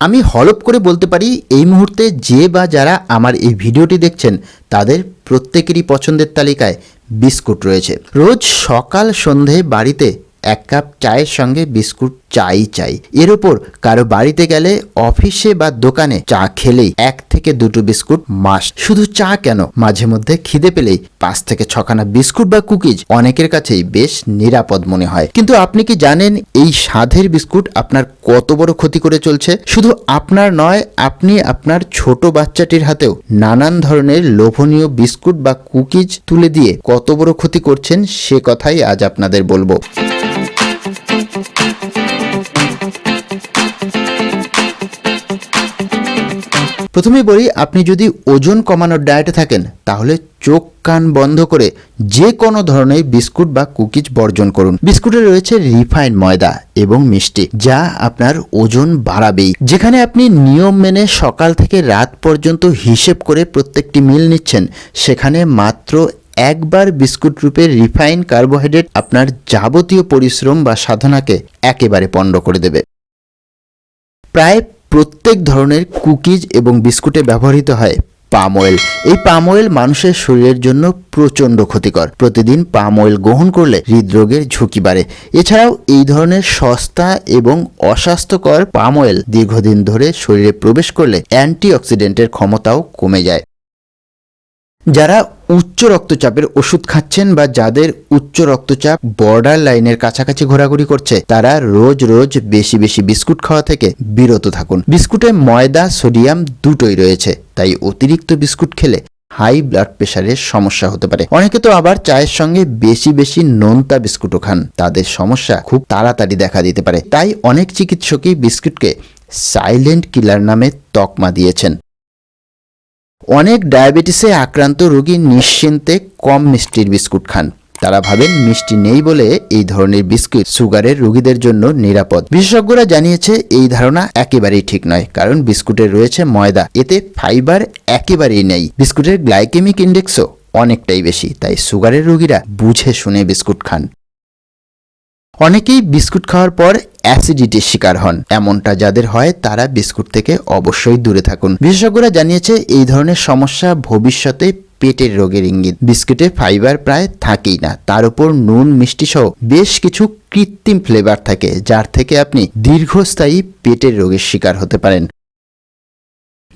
আমি হলপ করে বলতে পারি, এই মুহূর্তে যে বা যারা আমার এই ভিডিওটি দেখছেন, তাদের প্রত্যেকেরই পছন্দের তালিকায় বিস্কুট রয়েছে। রোজ সকাল সন্ধে বাড়িতে এক কাপ চায়ের সঙ্গে বিস্কুট চাই চাই। এর ওপর কারও বাড়িতে গেলে অফিসে বা দোকানে চা খেলেই এক থেকে দুটো বিস্কুট মাস শুধু চা কেন? মাঝে মধ্যে খিদে পেলেই পাঁচ থেকে ছখানা বিস্কুট বা কুকিজ অনেকের কাছেই বেশ নিরাপদ মনে হয়। কিন্তু আপনি কি জানেন এই স্বাদের বিস্কুট আপনার কত বড় ক্ষতি করে চলছে? শুধু আপনার নয়, আপনি আপনার ছোট বাচ্চাটির হাতেও নানান ধরনের লোভনীয় বিস্কুট বা কুকিজ তুলে দিয়ে কত বড় ক্ষতি করছেন সে কথাই আজ আপনাদের বলব। প্রথমে বলি, আপনি যদি ওজন কমানোর ডায়েটে থাকেন, তাহলে চোখ, কান বন্ধ করে যে কোনো ধরনের বিস্কুট বা কুকিজ বর্জন করুন। বিস্কুটে রয়েছে রিফাইন্ড ময়দা এবং মিষ্টি, যা আপনার ওজন বাড়াবেই। যেখানে আপনি নিয়ম মেনে সকাল থেকে রাত পর্যন্ত হিসেব করে প্রত্যেকটি মিল নিচ্ছেন, সেখানে মাত্র একবার বিস্কুট রূপে রিফাইন কার্বোহাইড্রেট আপনার যাবতীয় পরিশ্রম বা সাধনাকে একেবারে পণ্ড করে দেবে। প্রায় প্রত্যেক ধরনের কুকিজ এবং বিস্কুটে ব্যবহৃত হয় পাম অয়েল। এই পাম অয়েল মানুষের শরীরের জন্য প্রচণ্ড ক্ষতিকর। প্রতিদিন পাম অয়েল গ্রহণ করলে হৃদরোগের ঝুঁকি বাড়ে। এছাড়াও এই ধরনের সস্তা এবং অস্বাস্থ্যকর পাম অয়েল দীর্ঘদিন ধরে শরীরে প্রবেশ করলে অ্যান্টিঅক্সিডেন্টের ক্ষমতাও কমে যায়। যারা উচ্চ রক্তচাপের ওষুধ খাচ্ছেন বা যাদের উচ্চ রক্তচাপ বর্ডার লাইনের কাছাকাছি ঘোরাঘুরি করছে, তারা রোজ রোজ বেশি বেশি বিস্কুট খাওয়া থেকে বিরত থাকুন। বিস্কুটে ময়দা, সোডিয়াম দুটোই রয়েছে, তাই অতিরিক্ত বিস্কুট খেলে হাই ব্লাড প্রেশারের সমস্যা হতে পারে। অনেকে তো আবার চায়ের সঙ্গে বেশি বেশি নোনতা বিস্কুটও খান। তাদের সমস্যা খুব তাড়াতাড়ি দেখা দিতে পারে। তাই অনেক চিকিৎসকই বিস্কুটকে সাইলেন্ট কিলার নামে তকমা দিয়েছেন। অনেক ডায়াবেটিসে আক্রান্ত রোগী নিশ্চিন্তে কম মিষ্টির বিস্কুট খান। তারা ভাবেন মিষ্টি নেই বলে এই ধরনের বিস্কুট সুগারের রোগীদের জন্য নিরাপদ। বিশেষজ্ঞরা জানিয়েছে এই ধারণা একেবারেই ঠিক নয়, কারণ বিস্কুটে রয়েছে ময়দা। এতে ফাইবার একেবারেই নেই। বিস্কুটের গ্লাইকেমিক ইন্ডেক্সও অনেকটাই বেশি, তাই সুগারের রোগীরা বুঝে শুনে বিস্কুট খান। অনেকেই বিস্কুট খাওয়ার পর অ্যাসিডিটির শিকার হন। এমনটা যাদের হয়, তারা বিস্কুট থেকে অবশ্যই দূরে থাকুন। বিশেষজ্ঞরা জানিয়েছে, এই ধরনের সমস্যা ভবিষ্যতে পেটের রোগের ইঙ্গিত। বিস্কুটে ফাইবার প্রায় থাকেই না, তার উপর নুন, মিষ্টি সহ বেশ কিছু কৃত্রিম ফ্লেভার থাকে, যার থেকে আপনি দীর্ঘস্থায়ী পেটের রোগের শিকার হতে পারেন।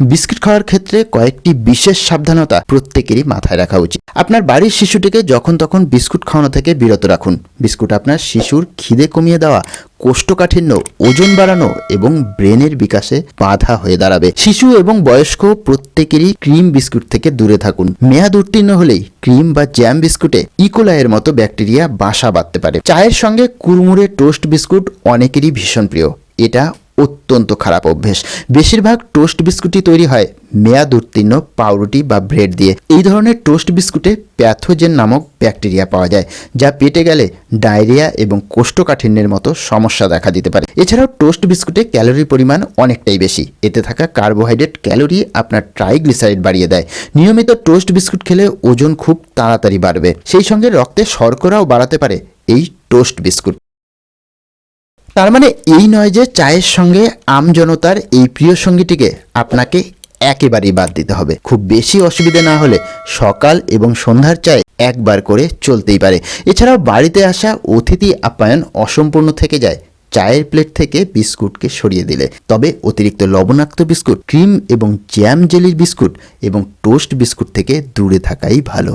বিস্কুট খাওয়ার ক্ষেত্রে কয়েকটি বিশেষ সাবধানতা প্রত্যেকেরই মাথায় রাখা উচিত। আপনার বাড়ির শিশুটিকে যখন তখন বিস্কুট খাওয়ানো থেকে বিরত রাখুন। বিস্কুট আপনার শিশুর খিদে কমিয়ে দেওয়া, কোষ্ঠকাঠিন্য, ওজন বাড়ানো এবং ব্রেনের বিকাশে বাধা হয়ে দাঁড়াবে। শিশু এবং বয়স্ক প্রত্যেকেরই ক্রিম বিস্কুট থেকে দূরে থাকুন। মেয়াদ উত্তীর্ণ হলেই ক্রিম বা জ্যাম বিস্কুটে ইকোলাইয়ের মতো ব্যাকটেরিয়া বাসা বাঁধতে পারে। চায়ের সঙ্গে কুড়মুড়ে টোস্ট বিস্কুট অনেকেরই ভীষণ প্রিয়। এটা অত্যন্ত খারাপ অভ্যেস। বেশিরভাগ টোস্ট বিস্কুটই তৈরি হয় মেয়াদ উত্তীর্ণ পাউরুটি বা ব্রেড দিয়ে। এই ধরনের টোস্ট বিস্কুটে প্যাথোজেন নামক ব্যাকটেরিয়া পাওয়া যায়, যা পেটে গেলে ডায়রিয়া এবং কোষ্ঠকাঠিন্যের মতো সমস্যা দেখা দিতে পারে। এছাড়াও টোস্ট বিস্কুটে ক্যালোরির পরিমাণ অনেকটাই বেশি। এতে থাকা কার্বোহাইড্রেট ক্যালোরি আপনার ট্রাইগ্লিসারাইড বাড়িয়ে দেয়। নিয়মিত টোস্ট বিস্কুট খেলে ওজন খুব তাড়াতাড়ি বাড়বে। সেই সঙ্গে রক্তে শর্করাও বাড়াতে পারে এই টোস্ট বিস্কুট। তার মানে এই নয় যে চায়ের সঙ্গে আমজনতার এই প্রিয় সঙ্গীটিকে আপনাকে একেবারেই বাদ দিতে হবে। খুব বেশি অসুবিধা না হলে সকাল এবং সন্ধ্যার চায় একবার করে চলতেই পারে। এছাড়াও বাড়িতে আসা অতিথি আপ্যায়ন অসম্পূর্ণ থেকে যায় চায়ের প্লেট থেকে বিস্কুটকে সরিয়ে দিলে। তবে অতিরিক্ত লবণাক্ত বিস্কুট, ক্রিম এবং জ্যাম জেলির বিস্কুট এবং টোস্ট বিস্কুট থেকে দূরে থাকাই ভালো।